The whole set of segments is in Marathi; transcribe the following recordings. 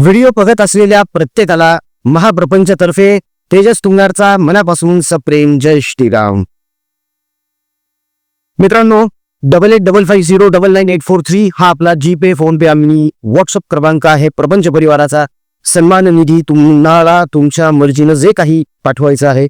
व्हिडिओ बघत असलेल्या प्रत्येकाला महाप्रपंचतर्फे तेजस तुंगारचा मनापासून सप्रेम जय श्रीराम. मित्रांनो double eight double five zero double nine eight four three हा आपला जी पे फोन पे आम्ही व्हॉट्सअप क्रमांक आहे. प्रपंच परिवाराचा सन्मान निधी तुम्हाला तुमच्या मर्जीनं जे काही पाठवायचं आहे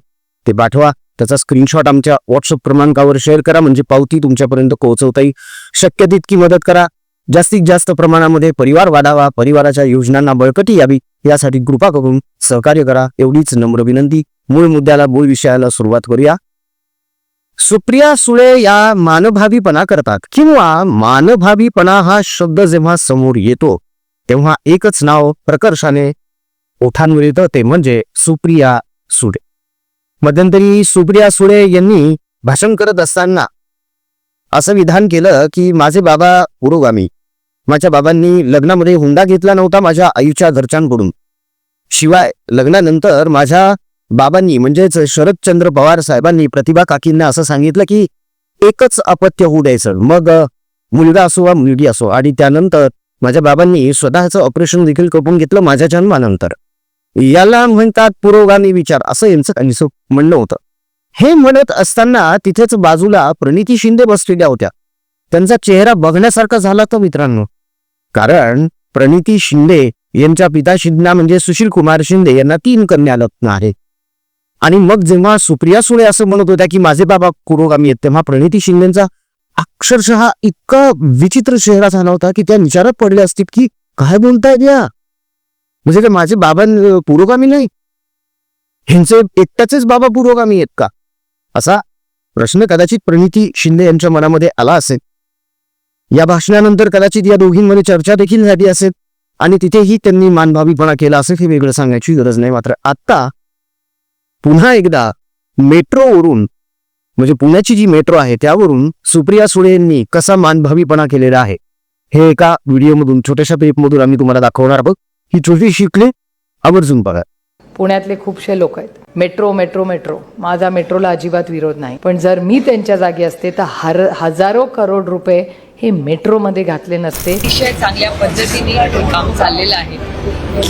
ते पाठवा. त्याचा स्क्रीनशॉट आमच्या व्हॉट्सअप क्रमांकावर शेअर करा. म्हणजे पावती तुमच्यापर्यंत पोहोचवता येईल. शक्य तितकी मदत करा. जास्तीत जास्त प्रमाणामध्ये परिवार वाढावा परिवाराच्या योजनांना बळकटी यावी यासाठी कृपा करून सहकार्य करा एवढीच नम्र विनंती. मूळ मुद्द्याला मूळ विषयाला सुरुवात करूया. सुप्रिया सुळे या मानभावीपणा करतात किंवा मानभावीपणा हा शब्द जेव्हा समोर येतो तेव्हा एकच नाव प्रकर्षाने ओठांवर येतं ते म्हणजे सुप्रिया सुळे. मध्यंतरी सुप्रिया सुळे यांनी भाषण करत असताना असं विधान केलं की माझे बाबा पुरोगामी माझ्या बाबांनी लग्नामध्ये हुंडा घेतला नव्हता माझ्या आईच्या घरच्यांकडून. शिवाय लग्नानंतर माझ्या बाबांनी म्हणजेच शरदचंद्र पवार साहेबांनी प्रतिभा काकींना असं सांगितलं की एकच अपत्य होऊ द्यायचं. मग मुलगा असो वा मुलगी असो. आणि त्यानंतर माझ्या बाबांनी स्वतःचं ऑपरेशन देखील करून घेतलं माझ्या जन्मानंतर. याला म्हणतात पुरोगामी विचार असं यांचं म्हणणं होतं. हे म्हणत असताना तिथेच बाजूला प्रणिती शिंदे बसलेल्या होत्या. त्यांचा चेहरा बघण्यासारखा झाला तो मित्रांनो. कारण प्रणिती शिंदे यांच्या पिता पिताश्रींना म्हणजे सुशील कुमार शिंदे यांना तीन कन्या लग्न आहे आणि मग जेव्हा सुप्रिया सुळे असं म्हणत होत्या की माझे बाबा पुरोगामी आहेत तेव्हा प्रणिती शिंदेचा अक्षरशः इतका विचित्र चेहरा झाला होता की त्या विचारात पडल्या असतील की काय बोलतायत या म्हणजे काय माझे बाबा पुरोगामी नाही. ह्यांचे एकट्याचेच बाबा पुरोगामी आहेत का? असा प्रश्न कदाचित प्रणिती शिंदे यांच्या मनामध्ये आला असेल. या भाषणानंतर कदाचित या दोघींमध्ये चर्चा देखील झाली असेल आणि तिथेही त्यांनी मानभावीपणा केला असेल हे वेगळं सांगायची गरज नाही. मात्र आता पुन्हा एकदा मेट्रोवरून म्हणजे पुण्याची जी मेट्रो आहे त्यावरून सुप्रिया सुळे यांनी कसा मानभावीपणा केलेला आहे हे एका व्हिडिओमधून छोट्याशा पेपमधून आम्ही तुम्हाला दाखवणार आहोत. ही छोटी शिकले आवर्जून बघा. पुण्यातले खूपशे लोक आहेत. Metro metro metro. माझा मेट्रोला अजिबात विरोध नाही. पण जर मी त्यांच्या जागी असते तर हर हजारो करोड रुपये हे मेट्रोमध्ये घातले नसते. अतिशय चांगल्या पद्धतीने हे काम चाललेलं आहे.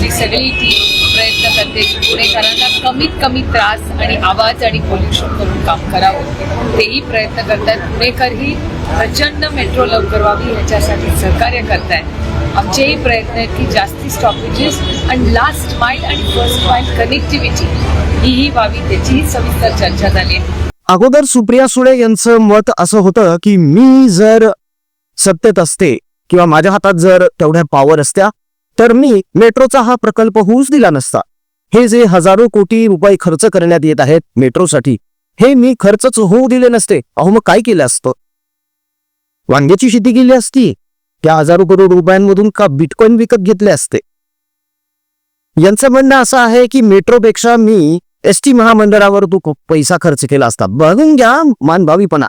सगळी टीम प्रयत्न करते की पुणेकरांना कमीत कमी त्रास आणि आवाज आणि पोल्युशन करून काम करावं. तेही प्रयत्न करतात. पुणेकरही प्रचंड मेट्रो लवकर व्हावी ह्याच्यासाठी सहकार्य करतायत. आमचेही प्रयत्न आहेत की जास्ती स्टॉपेजेस आणि लास्ट माइल आणि फर्स्ट माइल कनेक्टिव्हिटी हीही व्हावी त्याचीही सविस्तर चर्चा झाली आहे. अगोदर सुप्रिया सुळे यांचं मत असं होतं की मी जर सत्तेत असते किंवा माझ्या हातात जर तेवढ्या पॉवर असत्या तर मी मेट्रोचा हा प्रकल्प होऊच दिला नसता. हे जे हजारो कोटी रुपये खर्च करण्यात येत आहेत मेट्रोसाठी हे मी खर्चच होऊ दिले नसते. अहो मग काय केलं असतं? वांग्याची शेती केली असती. त्या हजारो करोड रुपयांमधून का बिटकॉइन विकत घेतले असते? यांचं म्हणणं असं आहे की मेट्रोपेक्षा मी एस टी महामंडळावर तू खूप पैसा खर्च केला असता. बघून घ्या मानभावीपणा.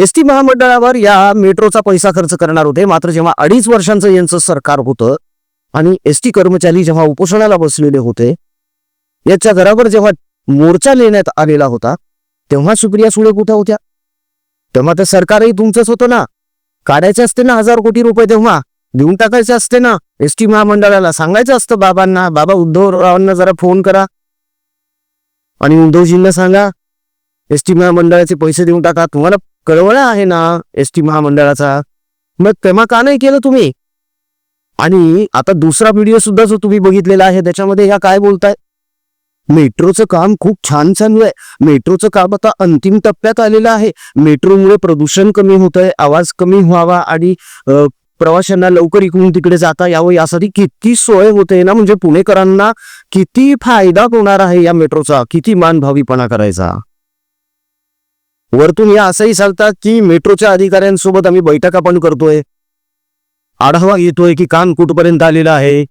एस टी महामंडळावर या मेट्रोचा पैसा खर्च करणार होते. मात्र जेव्हा अडीच वर्षांचं यांचं सरकार होतं आणि एस टी कर्मचारी जेव्हा उपोषणाला बसलेले होते याच्या घरावर जेव्हा मोर्चा नेण्यात आलेला होता तेव्हा सुप्रिया सुळे कुठे होत्या? तेव्हा तर सरकारही तुमचंच होतं ना. काढायचे असते ना हजार कोटी रुपये तेव्हा. देऊन टाकायचे असते ना. एस टी महामंडळाला सांगायचं असतं बाबांना बाबा उद्धवरावांना जरा फोन करा. आणि उद्धवजींना सांगा एस टी महामंडळाचे पैसे देऊन टाका. तुम्हाला कळवळा आहे ना एस टी महामंडळाचा? मग तेव्हा का नाही केलं तुम्ही? आणि आता दुसरा व्हिडिओ सुद्धा जो तुम्ही बघितलेला आहे त्याच्यामध्ये ह्या काय बोलताय? मेट्रोचं काम खूप छान चालू आहे. मेट्रोचं काम आता अंतिम टप्प्यात आलेलं आहे. मेट्रोमुळे प्रदूषण कमी होत आहे आवाज कमी व्हावा आणि प्रवाशांना लवकर इकडून तिकडे जाता यावं यासाठी किती सोय होते ना म्हणजे पुणेकरांना किती फायदा होणार आहे या मेट्रोचा? किती मानभावीपणा करायचा? वरतून या असंही सांगतात की मेट्रोच्या अधिकाऱ्यांसोबत आम्ही बैठका पण करतोय. आढावा घेतोय की काम कुठपर्यंत आलेलं आहे.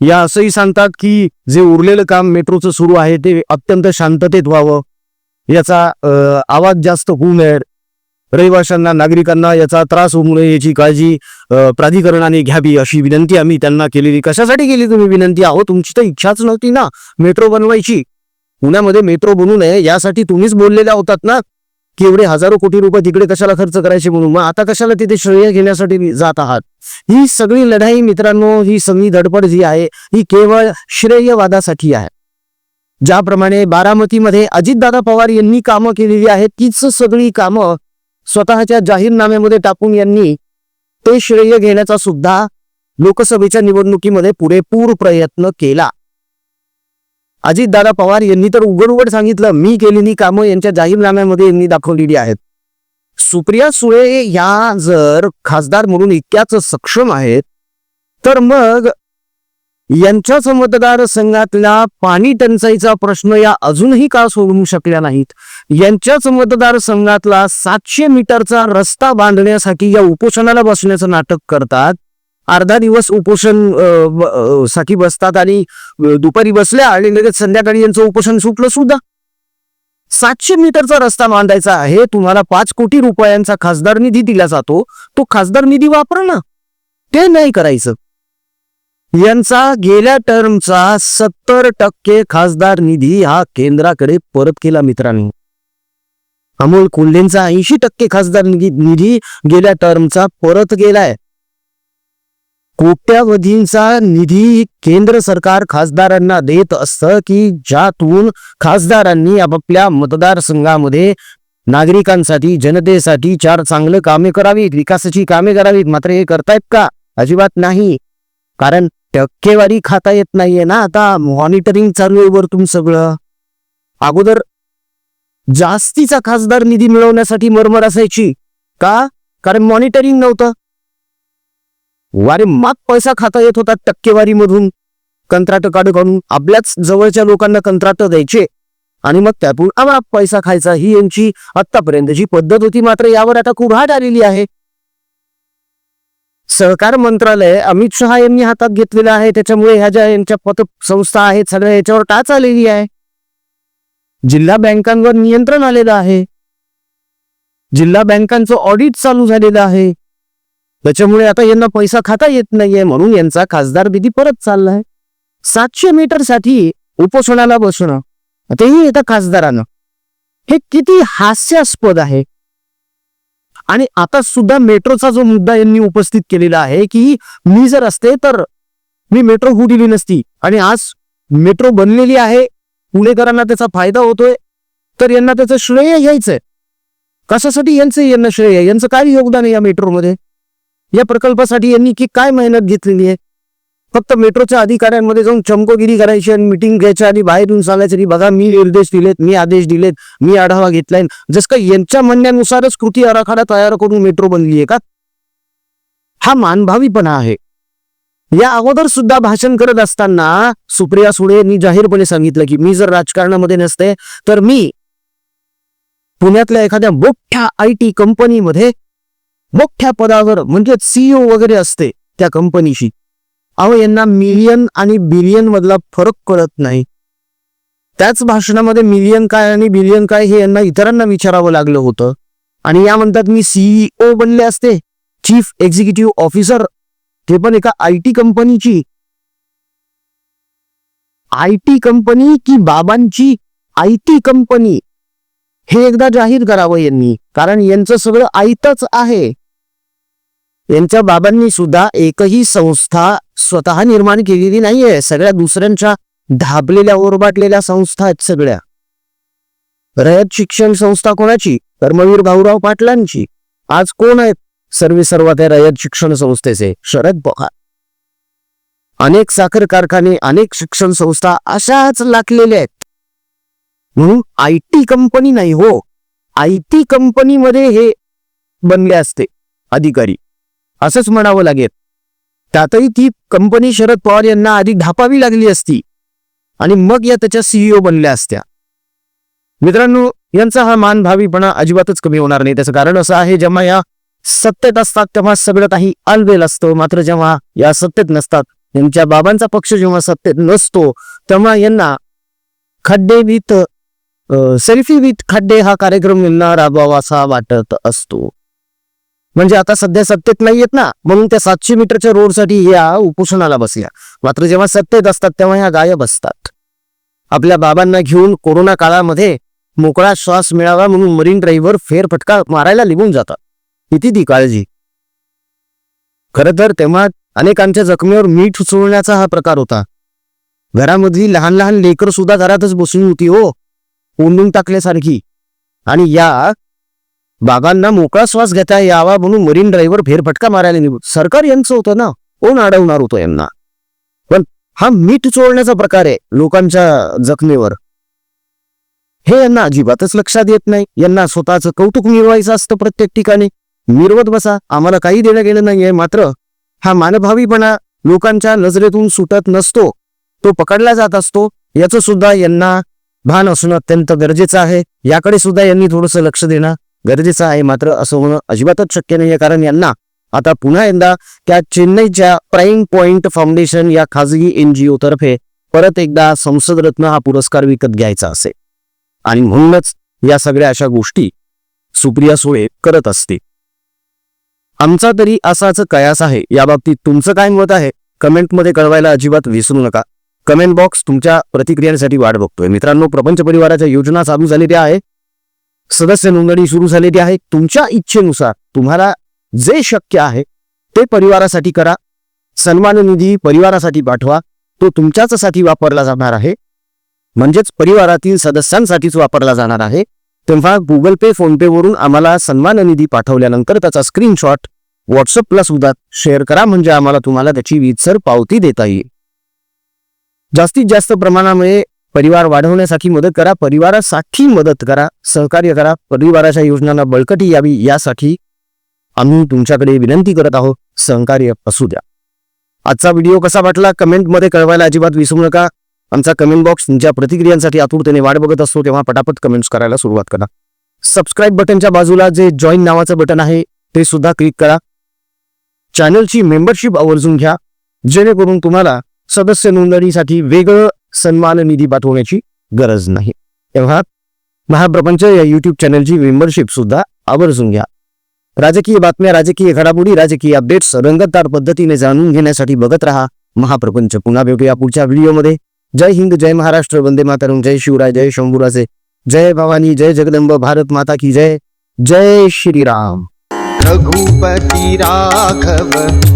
या असंही सांगतात की जे उरलेलं काम मेट्रोचं सुरू आहे ते अत्यंत शांततेत व्हावं. याचा आवाज जास्त होऊ नये. रहिवाशांना नागरिकांना याचा त्रास होऊ नये याची काळजी प्राधिकरणाने घ्यावी अशी विनंती आम्ही त्यांना केलेली. कशासाठी केली तुम्ही विनंती? अहो तुमची तर इच्छाच नव्हती ना मेट्रो बनवायची. पुण्यामध्ये मेट्रो बनवू नये यासाठी तुम्हीच बोललेल्या होतात ना? एवढे हजारो कोटी रुपये तिकडे कशाला खर्च करायचे म्हणून? मग आता कशाला तिथे श्रेय घेण्यासाठी जात आहात? ही सगळी लढाई मित्रांनो ही सगळी धडपड जी आहे ही केवळ श्रेयवादासाठी आहे. ज्याप्रमाणे बारामतीमध्ये अजितदादा पवार यांनी कामं केलेली आहेत तीच सगळी कामं स्वतःच्या जाहीरनाम्यामध्ये टाकून यांनी ते श्रेय घेण्याचा सुद्धा लोकसभेच्या निवडणुकीमध्ये पुरेपूर प्रयत्न केला. अजितदादा पवार यांनी तर उघड उघड सांगितलं मी केलेली कामं यांच्या जाहीरनाम्यामध्ये यांनी दाखवलेली आहेत. सुप्रिया सुळे या जर खासदार म्हणून इतक्याच सक्षम आहेत तर मग यांच्याच मतदारसंघातला पाणी टंचाईचा प्रश्न या अजूनही का सोडवू शकल्या नाहीत? यांच्याच मतदारसंघातला सातशे मीटरचा रस्ता बांधण्यासाठी या उपोषणाला बसण्याचं नाटक करतात. अर्धा दिवस उपोषणसाठी बसतात आणि दुपारी बसल्या आणि लगेच संध्याकाळी यांचं उपोषण सुटलं सुद्धा. सातशे मीटरचा रस्ता बांधायचा आहे तुम्हाला पाच कोटी रुपयांचा खासदार निधी दिला जातो तो खासदार निधी वापरा ना ते नाही करायचं. यांचा गेल्या टर्मचा सत्तर टक्के खासदार निधी हा केंद्राकडे परत केला मित्रांनो. अमोल कोल्हेंचा ऐंशी टक्के खासदार निधी गेल्या टर्मचा परत गेलाय. कोट्यावधींचा निधी केंद्र सरकार खासदारांना देत असतं की ज्यातून खासदारांनी आपापल्या मतदारसंघामध्ये नागरिकांसाठी जनतेसाठी चार चांगलं कामे करावीत विकासाची कामे करावीत. मात्र हे करतायत का? अजिबात नाही. कारण टक्केवारी खाता येत नाहीये ना आता. मॉनिटरिंग चालू आहे वरतून सगळं. अगोदर जास्तीचा खासदार निधी मिळवण्यासाठी मरमर असायची. का? कारण मॉनिटरिंग नव्हतं. वारे माग पैसा खाता येत होता टक्केवारी मधून कंत्राट काढ काढून आपल्याच जवळच्या लोकांना कंत्राट द्यायचे. आणि मग त्यातून आम्हाला पैसा खायचा ही यांची आतापर्यंतची पद्धत होती मात्र यावर आता कुऱ्हाड आलेली आहे. सहकार मंत्रालय अमित शहा यांनी हातात घेतलेलं आहे. त्याच्यामुळे ह्या ज्या यांच्या पतसंस्था आहेत सगळ्या याच्यावर टाच आलेली आहे. जिल्हा बँकांवर नियंत्रण आलेलं आहे. जिल्हा बँकांचं ऑडिट चालू झालेलं आहे. त्याच्यामुळे आता यांना पैसा खाता येत नाहीये म्हणून यांचा खासदार विधी परत चाललाय. सातशे मीटरसाठी उपोषणाला बसणं. तेही एका खासदारानं. हे किती हास्यास्पद आहे. आणि आता सुद्धा मेट्रोचा जो मुद्दा यांनी उपस्थित केलेला आहे की मी जर असते तर मी मेट्रो होऊ दिली नसती. आणि आज मेट्रो बनलेली आहे पुणेकरांना त्याचा फायदा होतोय तर यांना त्याचं श्रेय घ्यायचंय. कशासाठी यांचं यांना श्रेय? यांचं काय योगदान आहे या मेट्रोमध्ये? या प्रकल्पासाठी यांनी की काय मेहनत घेतलेली आहे? फक्त मेट्रोच्या अधिकाऱ्यांमध्ये जाऊन चमकोगिरी करायची आणि मिटिंग घ्यायच्या आणि बाहेर येऊन की बघा मी निर्देश दिलेत मी आदेश दिलेत मी आढावा घेतलाय. जस का यांच्या म्हणण्यानुसारच कृती आराखडा तयार करून मेट्रो बनली आहे का? हा मानभावीपणा आहे. या अगोदर सुद्धा भाषण करत असताना सुप्रिया सुळे यांनी जाहीरपणे सांगितलं की मी जर राजकारणामध्ये नसते तर मी पुण्यातल्या एखाद्या मोठ्या आय टी कंपनीमध्ये मोठ्या पदावर म्हणजे सीईओ वगैरे असते त्या कंपनीशी अहो यांना मिलियन आणि बिलियन मधला फरक कळत नाही. त्याच भाषणामध्ये मिलियन काय आणि बिलियन काय हे यांना इतरांना विचारावं लागलं होतं. आणि या म्हणतात मी सीईओ बनले असते चीफ एक्झिक्युटिव्ह ऑफिसर ते पण एका आय टी कंपनीची आय टी कंपनी की बाबांची आय टी कंपनी हे एकदा जाहीर करावं यांनी. कारण यांचं सगळं आईतच आहे. यांच्या बाबांनी सुद्धा एकही संस्था स्वतः निर्माण केलेली नाहीये. सगळ्या दुसऱ्यांच्या धाबलेल्या ओरबाटलेल्या संस्था आहेत सगळ्या. रयत शिक्षण संस्था कोणाची? कर्मवीर भाऊराव पाटलांची. आज कोण आहेत सर्वे सर्व त्या रयत शिक्षण संस्थेचे? शरद पवार. अनेक साखर कारखाने अनेक शिक्षण संस्था अशाच लाटलेल्या आहेत. म्हणून आय टी कंपनी नाही हो. आय टी कंपनीमध्ये हे बनले असते अधिकारी. असंच म्हणावं लागेल. त्यातही ती कंपनी शरद पवार यांना आधी ढापावी लागली असती आणि मग या त्याच्या सीईओ बनल्या असत्या. मित्रांनो यांचा हा मानभावीपणा अजिबातच कमी होणार नाही. त्याचं कारण असं आहे जेव्हा या सत्तेत असतात तेव्हा सगळं काही अलबेल असतं. मात्र जेव्हा या सत्तेत नसतात यांच्या बाबांचा पक्ष जेव्हा सत्तेत नसतो तेव्हा यांना खड्डे भीत सेल्फी विथ खड्डे हा कार्यक्रम यांना राबवावा असा वाटत असतो. म्हणजे आता सध्या सत्तेत नाहीयेत ना म्हणून त्या सातशे मीटरच्या रोडसाठी या उपोषणाला बसल्या. मात्र जेव्हा सत्तेत असतात तेव्हा ह्या गायब असतात. आपल्या बाबांना घेऊन कोरोना काळामध्ये मोकळा श्वास मिळावा म्हणून मरीन ड्राईव्हर फेरफटका मारायला निघून जातात. किती ती काळजी. खर तर तेव्हा अनेकांच्या जखमेवर मीठ उचलण्याचा हा प्रकार होता. घरामधली लहान लहान लेकर सुद्धा घरातच बसून होती हो. कोंडून टाकल्यासारखी. आणि या बागांना मोकळा श्वास घेता यावा म्हणून मरीन ड्राईव्हर फेरफटका मारायला निघू सरकार यांचं होतं ना कोण अडवणार होतं यांना? पण हा मीठ चोळण्याचा प्रकार आहे लोकांच्या जखमेवर. हे यांना अजिबातच लक्षात येत नाही. यांना स्वतःचं कौतुक मिरवायचं असतं प्रत्येक ठिकाणी. मिरवत बसा आम्हाला काही देणं गेलं नाहीये मात्र हा मानभावीपणा लोकांच्या नजरेतून सुटत नसतो. तो पकडला जात असतो. याचं सुद्धा यांना भान असणं अत्यंत गरजेचं आहे. याकडे सुद्धा यांनी थोडंसं लक्ष देणं गरजेचं आहे. मात्र असं होणं अजिबातच शक्य नाहीये. कारण यांना आता पुन्हा एकदा त्या चेन्नईच्या प्राईम पॉइंट फाउंडेशन या खाजगी एनजीओ तर्फे परत एकदा संसदरत्न हा पुरस्कार विकत घ्यायचा असेल. आणि म्हणूनच या सगळ्या अशा गोष्टी सुप्रिया सुळे करत असते आमचा तरी असाच कयास आहे. या बाबतीत तुमचं काय मत आहे? कमेंटमध्ये कळवायला अजिबात विसरू नका. कमेंट बॉक्स तुमच्या प्रतिक्रियांसाठी वाट बघतोय. मित्रांनो प्रपंच परिवाराच्या योजना चालू झालेल्या आहे. सदस्य नोंदणी सुरू झालेली आहे. तुमच्या इच्छेनुसार तुम्हाला जे शक्य आहे ते परिवारासाठी करा. सन्मान निधी परिवारासाठी पाठवा. तो तुमच्याचसाठी वापरला जाणार आहे. म्हणजेच परिवारातील सदस्यांसाठीच वापरला जाणार आहे. तेव्हा गुगल पे फोनपे वरून आम्हाला सन्मान निधी पाठवल्यानंतर त्याचा स्क्रीनशॉट व्हॉट्सअपला सुद्धा शेअर करा. म्हणजे आम्हाला तुम्हाला त्याची वीजसर पावती देता येईल. जास्तीत जास्त प्रमाणामध्ये परिवार वाढवण्यासाठी मदत करा परिवारासाठी मदत करा सहकार्य करा परिवाराच्या योजनांना बळकटी यावी यासाठी आम्ही तुमच्याकडे विनंती करत आहोत सहकार्य असू द्या. आजचा व्हिडिओ कसा वाटला कमेंटमध्ये कळवायला अजिबात विसरू नका. आमचा कमेंट बॉक्स तुमच्या प्रतिक्रियांसाठी आतुरतेने वाट बघत असतो तेव्हा पटापट कमेंट्स करायला सुरुवात करा. सबस्क्राईब बटनच्या बाजूला जे जॉईन नावाचं बटन आहे ते सुद्धा क्लिक करा. चॅनलची मेंबरशिप आवर्जून घ्या. जेणेकरून तुम्हाला सदस्य नोंदणीसाठी वेगळं सन्मान निधी पाठवण्याची गरज नाही. तेव्हा महाप्रपंच या युट्यूब चॅनलची मेंबरशिप सुद्धा आवर्जून घ्या. राजकीय बातम्या राजकीय घडामोडी राजकीय अपडेट्स रंगतदार पद्धतीने जाणून घेण्यासाठी बघत राहा महाप्रपंच. पुन्हा भेटूया पुढच्या व्हिडिओमध्ये जय हिंद जय महाराष्ट्र वंदे मातरम. जय शिवराय जय शंभुराजे. जय भवानी जय जगदंब भारत माता की जय. जय श्रीराम. रघुपती राघव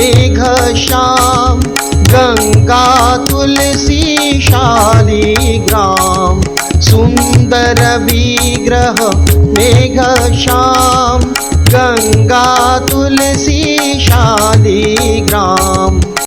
मेघ श्याम गङ्गा तुलसी शालिग्राम सुन्दर विग्रह मेघ श्याम गङ्गा तुलसी शालिग्राम।